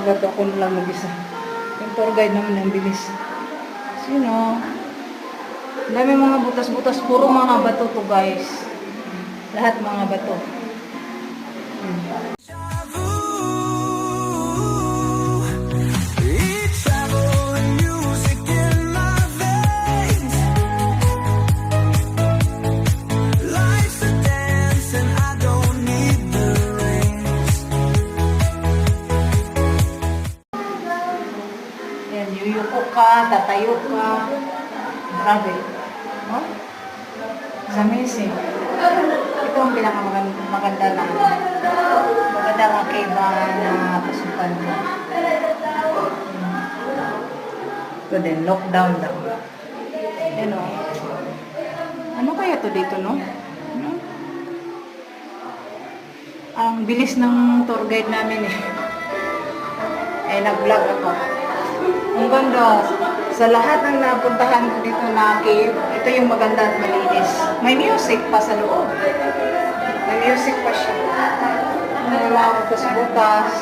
Bato ako na lang mag-isa. Yung tour guide naman ang bilis. Sino? Ang dami mga butas-butas. Puro mga bato to guys. Lahat mga bato. Travel ka, tatayo ka. Grabe. Oh? It's amazing. Ito ang pinakamaganda na maganda nga kaiba na pasukan ko. Ito din, lockdown daw. Yan o. Ano kaya to dito, no? Ano? Ang bilis ng tour guide namin eh. Eh, nag-vlog ako. Ang ganda. Sa lahat ng napuntahan ko dito na cave, ito yung maganda at malinis. May music pa sa loob. May music pa siya. May mga butas-butas.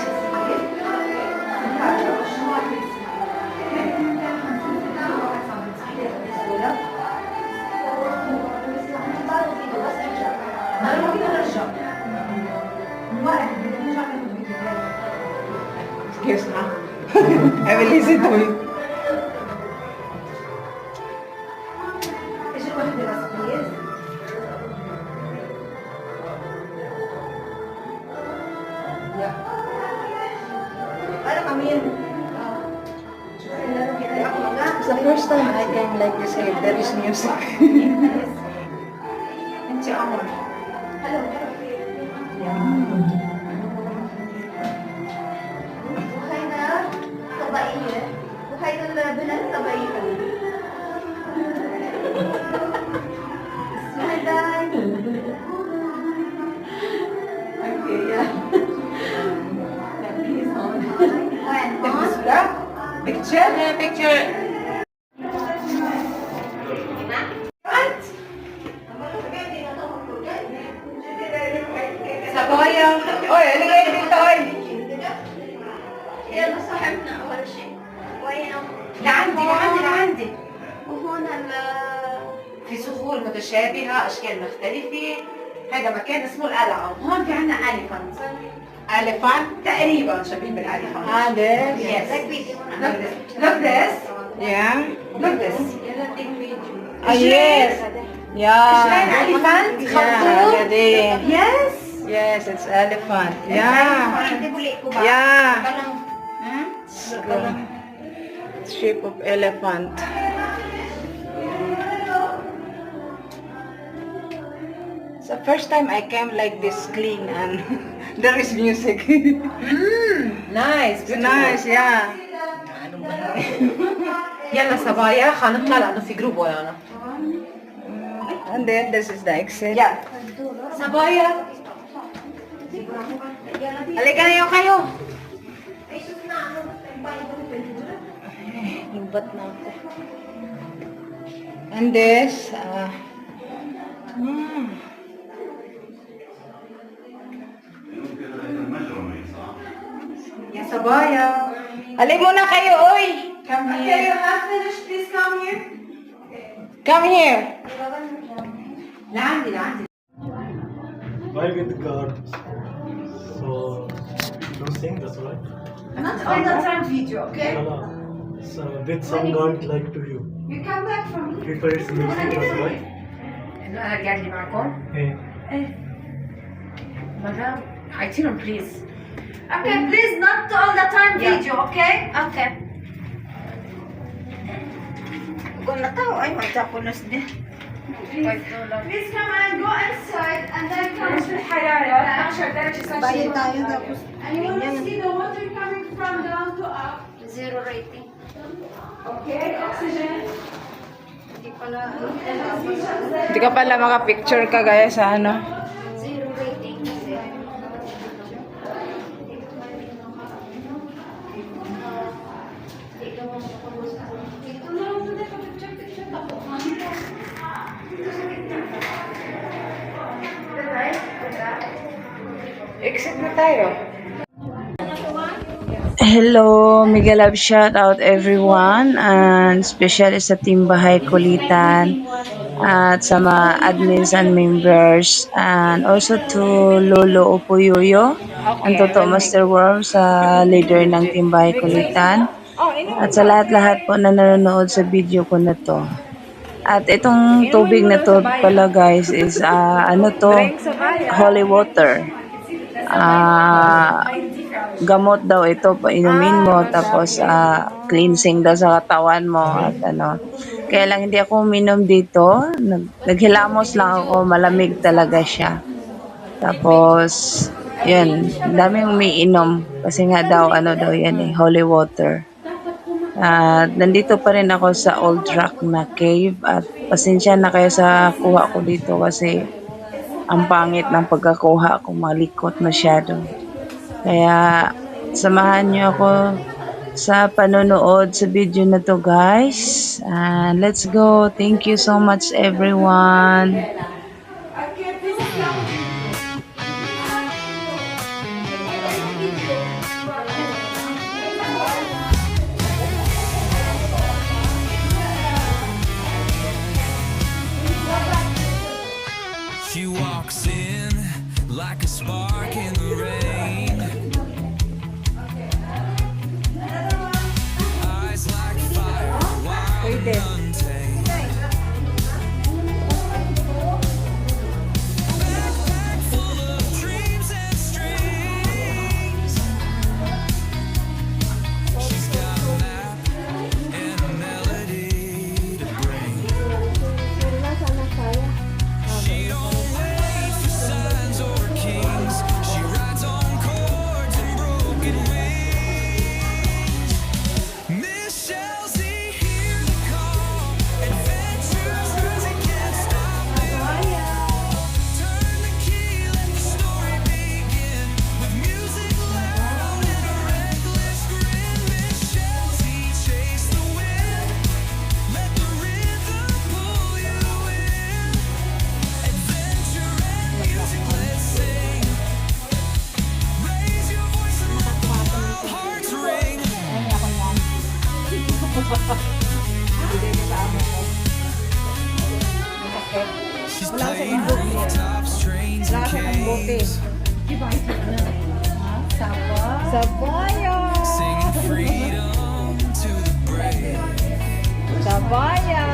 Excuse me. I will listen to it. Kami yun. It's the first time I came like this cave. There is music. And si Amor. Buhay na kabaihan. Buhay na labanan kabaihan. Smadan. جانا بك صبايا اوه أنا جاي بنت أهلي يلا صاحبنا اول شيء وين لعندي لعندي لعندي وهنا في صخور متشابهه اشكال مختلفه هذا مكان اسمه القلعه وهون في عنا اليفانت Elephant? Taqriban, sabihin bil-elephant. Ah, this? Yes. Look, this. Yeah. Look this. Ah, yes. Yeah. Is that elephant? Yeah. Yes. Yes, it's elephant. Yeah. Yeah. Hmm? It's shape of elephant. the first time I came like this clean and there is music. نايس It's nice, yeah. يلا صبايا خلينا نطلع لانه في جروب ورانا And then this is the exit. يلا صبايا Halika na yung kayo. Himbat na ako. And this, uh, mm, Kabayan. Alin muna kayo, oy! Come here. Okay, you have finished. Please come here. Come here. Landi, landi. Why with God? So, you sing, that's right. Not on the uh-huh. time video, okay? So, with some God like to you. You come back from here. Prefer it's missing, that's right. No, I get my call. Hey. Hey. Madam, I tell him, please. Okay, please not all the time Yeah. video, okay? Okay. Kung nataw ay magtapunos din. Please come and go inside and then come to الحرارة 10 درجة Bayan سلسيوس tayo tapos and you want to see the water coming from down to up zero rating. okay oxygen Hindi pala ano. Hindi ka pala maka-picture ka gaya sa ano. Exit na tayo. Hello, mega love shout out everyone and especially sa Team Bahay Kulitan at sa mga admins and members and also to Lolo Upuyoyo and Toto Master Worm sa leader ng Team Bahay Kulitan at sa lahat-lahat po na nanonood sa video ko na to. At itong tubig na to pala guys is ah, ano to holy water. Ah, gamot daw ito painumin mo tapos ah, cleansing daw sa katawan mo at ano. Kaya lang hindi ako uminom dito. Nag, naghilamos lang ako malamig talaga siya. Tapos yun daming umiinom. Kasi nga daw ano daw yan eh holy water. At nandito pa rin ako sa old rock na cave at pasensya na kayo sa kuha ko dito kasi ang pangit ng pagkakuha ko malikot masyado kaya samahan niyo ako sa panonood sa video na to guys. And let's go. Thank you so much everyone. to the Sa!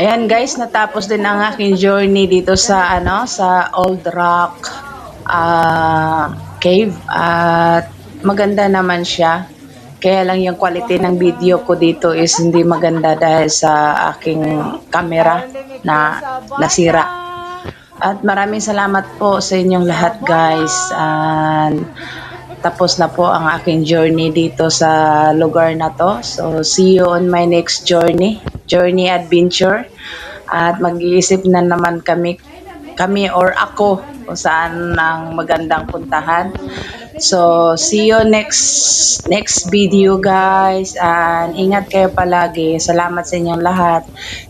Ayan guys, natapos din ang aking journey dito sa ano sa Old Rock ah, Cave at maganda naman siya. Kaya lang yung quality ng video ko dito is hindi maganda dahil sa aking camera na nasira. At maraming salamat po sa inyong lahat guys. And tapos na po ang aking journey dito sa lugar na to. So see you on my next journey, journey adventure. At mag-iisip na naman kami kami or ako kung saan ang magandang puntahan. So, see you next next video guys. And ingat kayo palagi. Salamat sa inyong lahat.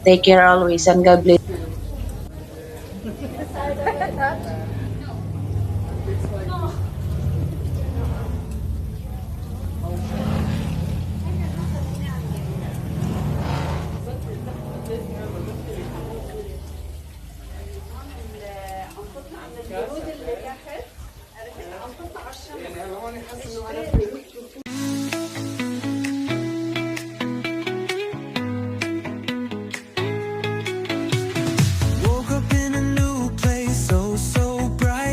Take care always and God bless.